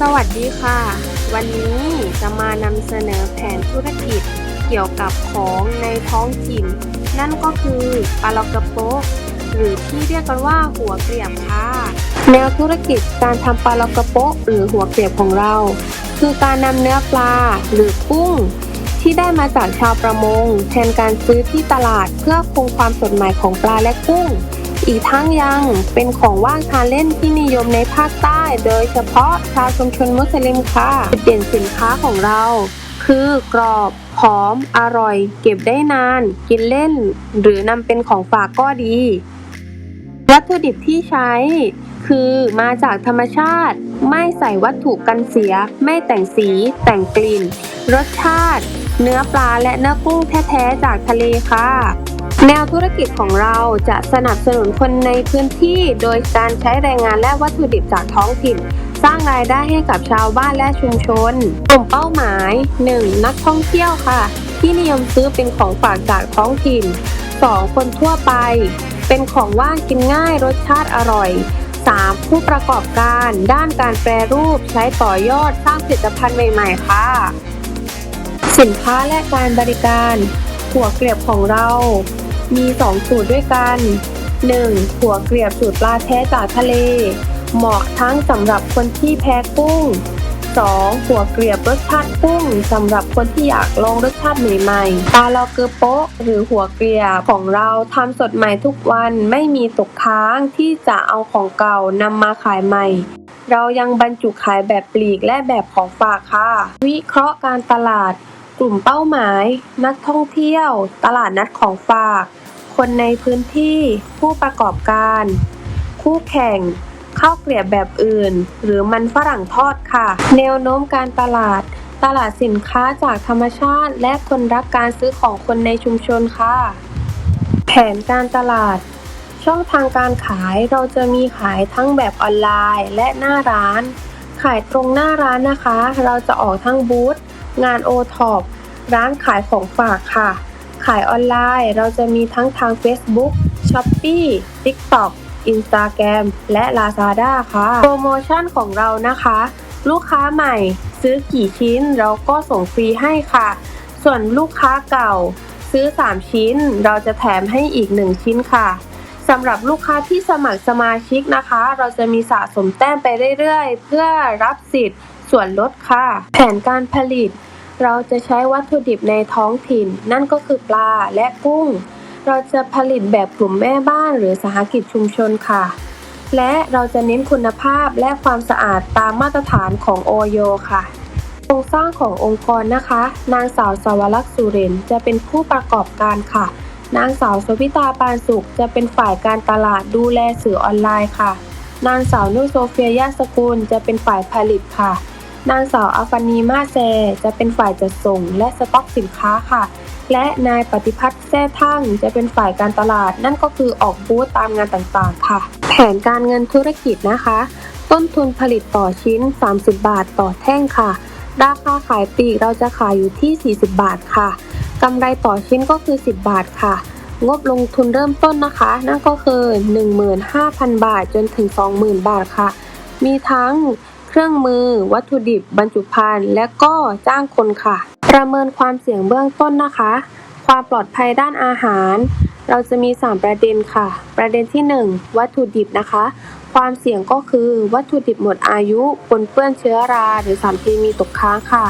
สวัสดีค่ะ วันนี้จะมานำเสนอแผนธุรกิจเกี่ยวกับของในท้องถิ่น นั่นก็คือปลาลอกระโปะหรือที่เรียกกันว่าหัวเกลียบค่ะ แนวธุรกิจการทำปลาลอกระโปะหรือหัวเกลียบของเรา คือการนำเนื้อปลาหรือกุ้ง ที่ได้มาจากชาวประมง แทนการซื้อที่ตลาดเพื่อคงความสดใหม่ของปลาและกุ้ง อีกทั้งยังเป็นของว่างทานเล่นที่นิยมในภาคใต้ โดยเฉพาะชาวชุมชนมุสลิมค่ะจุดเด่นสินค้าของเรา คือกรอบหอม อร่อย เก็บได้นาน กินเล่น หรือนำเป็นของฝากก็ดี วัตถุดิบที่ใช้ คือมาจากธรรมชาติ ไม่ใส่วัตถุกันเสีย ไม่แต่งสี แต่งกลิ่น รสชาติ เนื้อปลาและเนื้อกุ้งแท้ๆจากทะเลค่ะ แนวธุรกิจของเราจะสนับสนุนคนในพื้นที่ โดยการใช้แรงงานและวัตถุดิบจากท้องถิ่น สร้างรายได้ให้กับชาวบ้านและชุมชน กลุ่มเป้าหมาย 1. นักท่องเที่ยวค่ะ ที่นิยมซื้อเป็นของฝากจากท้องถิ่น 2. คนทั่วไป เป็นของว่างกินง่ายรสชาติอร่อย 3. ผู้ประกอบการด้านการแปรรูปใช้ต่อยอดสร้างผลิตภัณฑ์ใหม่ ๆ ค่ะ สินค้าและการบริการหัวเกลียบของเรา มี 2 สูตรด้วยกัน 1. หัวเกลียบสูตรปลาแท้จากทะเล เหมาะทั้งสำหรับคนที่แพ้กุ้ง 2. หัวเกลียบรสชาติกุ้งสำหรับคนที่อยากลองรสชาติใหม่ๆปลาลอเกอโป๊ะหรือหัวเกลียบของเราทำสดใหม่ทุกวันไม่มีตกค้างที่จะเอาของเก่านำมาขายใหม่ เรายังบรรจุขายแบบปลีกและแบบของฝากค่ะ วิเคราะห์การตลาด กลุ่มเป้าหมาย นักท่องเที่ยว ตลาดนัดของฝาก คนในพื้นที่ ผู้ประกอบการ คู่แข่ง ข้าวเกลียบแบบอื่น หรือมันฝรั่งทอดค่ะ แนวโน้มการตลาด ตลาดสินค้าจากธรรมชาติ และคนรักการซื้อของคนในชุมชนค่ะ แผนการตลาด ช่องทางการขายเราจะมีขายทั้งแบบออนไลน์ และหน้าร้าน ขายตรงหน้าร้านนะคะ เราจะออกทั้งบูธ งานโอท็อปร้านขายของฝากค่ะ ขายออนไลน์เราจะมีทั้งทาง Facebook, Shopee, TikTok, Instagram และ Lazada ค่ะ โปรโมชั่นของเรานะคะ ลูกค้าใหม่ซื้อกี่ชิ้นเราก็ส่งฟรีให้ค่ะ ส่วนลูกค้าเก่าซื้อ 3 ชิ้น เราจะแถมให้อีก 1 ชิ้นค่ะสำหรับลูกค้าที่สมัครสมาชิกนะคะ เราจะมีสะสมแต้มไปเรื่อยๆ เพื่อรับสิทธิ์ ส่วนลดค่ะ แผนการผลิต เราจะใช้วัตถุดิบในท้องถิ่น นั่นก็คือปลาและกุ้ง เราจะผลิตแบบกลุ่มแม่บ้านหรือสหกิจชุมชนค่ะ และเราจะเน้นคุณภาพและความสะอาดตามมาตรฐานของโอโยค่ะโครงสร้างขององค์กรนะคะ นางสาวสวรักษ์สุเรนจะเป็นผู้ประกอบการค่ะ นางสาวสวิตาปานสุขจะเป็นฝ่ายการตลาดดูแลสื่อออนไลน์ค่ะ นางสาวนุโซเฟียยาสกุลจะเป็นฝ่ายผลิตค่ะ นางสาวอาฟานีมาแซจะเป็นฝ่ายจัดส่งและสต็อกสินค้าค่ะ และนายปฏิพัฒน์แท้ทั่งจะเป็นฝ่ายการตลาด นั่นก็คือออกบูธตามงานต่างๆค่ะ แผนการเงินธุรกิจนะคะ ต้นทุนผลิตต่อชิ้น 30 บาทต่อแท่งค่ะ ราคาขายปีกเราจะขายอยู่ที่ 40 บาทค่ะกำไรต่อชิ้นก็คือ 10 บาทค่ะงบลงทุนเริ่มต้นนะคะ นั่นก็คือ 15,000 บาทจนถึง 20,000 บาทค่ะ มีทั้ง เครื่องมือ วัตถุดิบ บรรจุภัณฑ์ และก็จ้างคนค่ะ ประเมินความเสี่ยงเบื้องต้นนะคะ ความปลอดภัยด้านอาหาร เราจะมี 3 ประเด็นค่ะ ประเด็นที่ 1 วัตถุดิบนะคะ ความเสี่ยงก็คือวัตถุดิบหมดอายุปนเปื้อนเชื้อรา หรือสารเคมีตกค้างค่ะ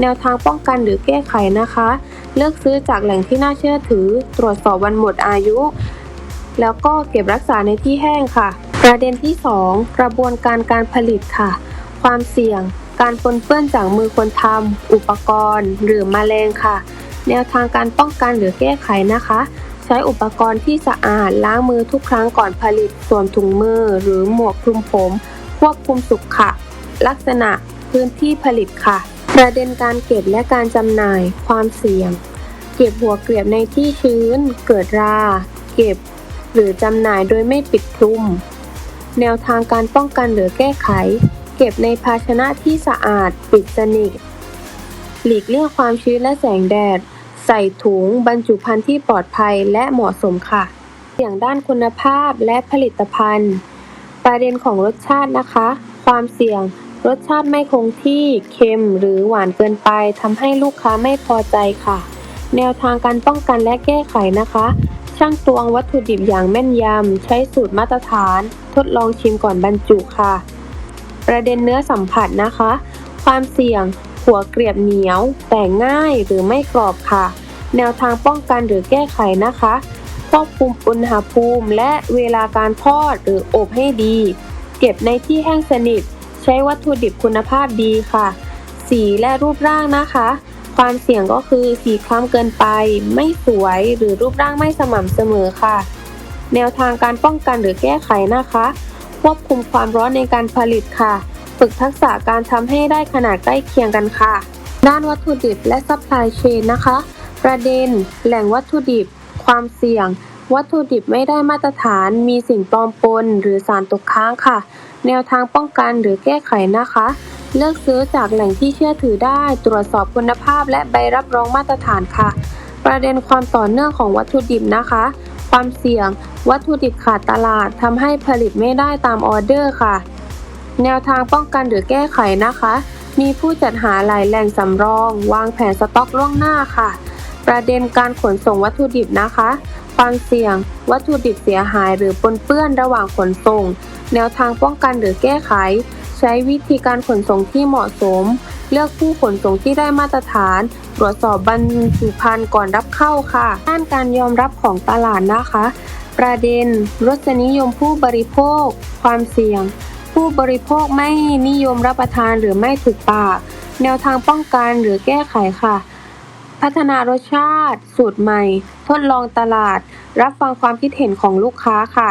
แนวทางป้องกันหรือแก้ไขนะคะ เลือกซื้อจากแหล่งที่น่าเชื่อถือ ตรวจสอบวันหมดอายุแล้วก็เก็บรักษาในที่แห้งค่ะ ประเด็นที่ 2 กระบวนการการผลิตค่ะ ความเสี่ยง การปนเปื้อนจากมือคนทำอุปกรณ์ หรือมแมลงค่ะ แนวทางการป้องกันหรือแก้ไขนะคะ ใช้อุปกรณ์ที่สะอาดล้างมือทุกครั้งก่อนผลิตสวมถุงมือ หรือหมวกคลุมผม ควบคุมสุขค่ะลักษณะพื้นที่ผลิตค่ะ ประเด็นการเก็บและการจำหน่าย ความเสี่ยง เก็บหัวเกลียบในที่ชื้น เกิดรา เก็บ หรือจำหน่ายโดยไม่ปิดคลุม แนวทางการป้องกันหรือแก้ไข เก็บในภาชนะที่สะอาดปิดสนิท หลีกเลี่ยงความชื้นและแสงแดด ใส่ถุงบรรจุภัณฑ์ที่ปลอดภัยและเหมาะสมค่ะ อย่างด้านคุณภาพและผลิตภัณฑ์ ประเด็นของรสชาตินะคะ ความเสี่ยงรสชาติไม่คงที่เค็มหรือหวานเกินไปทำให้ลูกค้าไม่พอใจค่ะ แนวทางการป้องกันและแก้ไขนะคะ ช่างตวงวัตถุดิบอย่างแม่นยำ ใช้สูตรมาตรฐาน ทดลองชิมก่อนบรรจุค่ะ ประเด็นเนื้อสัมผัสนะคะ ความเสี่ยง หัวเกลียบเหนียว แตกง่ายหรือไม่กรอบค่ะ แนวทางป้องกันหรือแก้ไขนะคะควบคุมอุณหภูมิ และเวลาการทอดหรืออบให้ดี เก็บในที่แห้งสนิท ใช้วัตถุดิบคุณภาพดีค่ะ สีและรูปร่างนะคะ ความเสี่ยงก็คือสีคล้ำเกินไป ไม่สวยหรือรูปร่างไม่สม่ำเสมอค่ะ แนวทางการป้องกันหรือแก้ไขนะคะ ควบคุมความร้อนในการผลิตค่ะ ฝึกทักษะการทำให้ได้ขนาดใกล้เคียงกันค่ะ ด้านวัตถุดิบและซัพพลายเชนนะคะ ประเด็น แหล่งวัตถุดิบ ความเสี่ยง วัตถุดิบไม่ได้มาตรฐาน มีสิ่งปลอมปนหรือสารตกค้างค่ะ แนวทางป้องกันหรือแก้ไขนะคะ เลือกซื้อจากแหล่งที่เชื่อถือได้ ตรวจสอบคุณภาพและใบรับรองมาตรฐานค่ะ ประเด็นความต่อเนื่องของวัตถุดิบนะคะ ความเสี่ยง วัตถุดิบขาดตลาดทำให้ผลิตไม่ได้ตามออเดอร์ค่ะ แนวทางป้องกันหรือแก้ไขนะคะ มีผู้จัดหาหลายแหล่งสำรอง วางแผนสต็อกล่วงหน้าค่ะ ประเด็นการขนส่งวัตถุดิบนะคะ ความเสี่ยง วัตถุดิบเสียหายหรือปนเปื้อนระหว่างขนส่ง แนวทางป้องกันหรือแก้ไข ใช้วิธีการขนส่งที่เหมาะสม เลือกผู้ขนส่งที่ได้มาตรฐาน ตรวจสอบบรรจุภัณฑ์ก่อนรับเข้าค่ะ ด้านการยอมรับของตลาดนะคะ ประเด็น รสนิยมผู้บริโภค ความเสี่ยง ผู้บริโภคไม่นิยมรับประทานหรือไม่ถูกปาก แนวทางป้องกันหรือแก้ไขค่ะ พัฒนารสชาติ สูตรใหม่ ทดลองตลาด รับฟังความคิดเห็นของลูกค้าค่ะ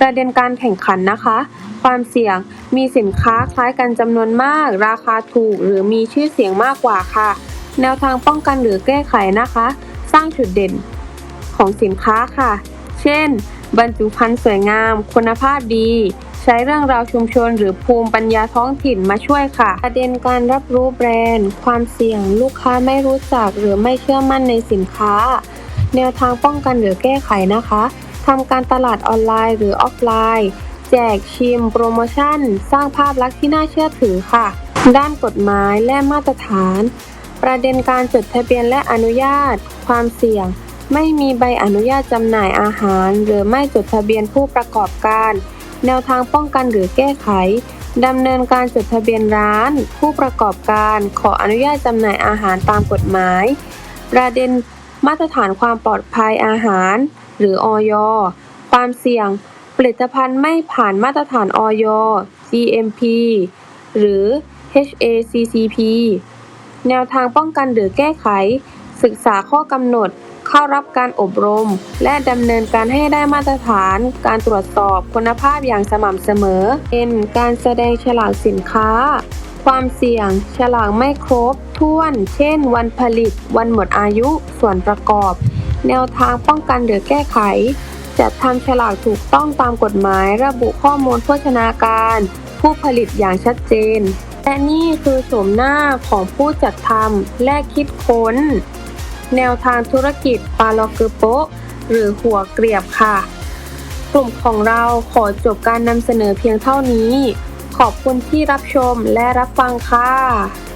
ประเด็นการแข่งขันนะคะ ความเสี่ยง มีสินค้าคล้ายกันจำนวนมาก ราคาถูก หรือมีชื่อเสียงมากกว่าค่ะ แนวทางป้องกันหรือแก้ไขนะคะ สร้างจุดเด่นของสินค้าค่ะ เช่น บรรจุภัณฑ์สวยงาม คุณภาพดี ใช้เรื่องราวชุมชน หรือภูมิปัญญาท้องถิ่นมาช่วยค่ะ ประเด็นการรับรู้แบรนด์ ความเสี่ยง ลูกค้าไม่รู้จัก หรือไม่เชื่อมั่นในสินค้า แนวทางป้องกันหรือแก้ไขนะคะทำการตลาดออนไลน์หรือออฟไลน์ แจกชิมโปรโมชั่น สร้างภาพลักษณ์ที่น่าเชื่อถือค่ะ ด้านกฎหมายและมาตรฐาน ประเด็นการจดทะเบียนและอนุญาต ความเสี่ยง ไม่มีใบอนุญาตจำหน่ายอาหาร หรือไม่จดทะเบียนผู้ประกอบการ แนวทางป้องกันหรือแก้ไขดำเนินการจดทะเบียนร้าน ผู้ประกอบการขออนุญาตจำหน่ายอาหารตามกฎหมาย ประเด็นมาตรฐานความปลอดภัยอาหาร หรืออยความเสี่ยง ผลิตภัณฑ์ไม่ผ่านมาตรฐานอย GMP หรือ HACCP แนวทางป้องกันหรือแก้ไข ศึกษาข้อกำหนด เข้ารับการอบรม และดำเนินการให้ได้มาตรฐาน การตรวจสอบคุณภาพอย่างสม่ำเสมอเป็นการแสดงฉลากสินค้า ความเสี่ยง ฉลากไม่ครบถ้วน เช่น วันผลิต วันหมดอายุ ส่วนประกอบ แนวทางป้องกันหรือแก้ไข จัดทำฉลากถูกต้องตามกฎหมายระบุข้อมูลโภชนาการ ผู้ผลิตอย่างชัดเจน และนี่คือโฉมหน้าของผู้จัดทำและคิดค้น แนวทางธุรกิจปาลอกือโปะหรือหัวเกลียบค่ะ กลุ่มของเราขอจบการนำเสนอเพียงเท่านี้ ขอบคุณที่รับชมและรับฟังค่ะ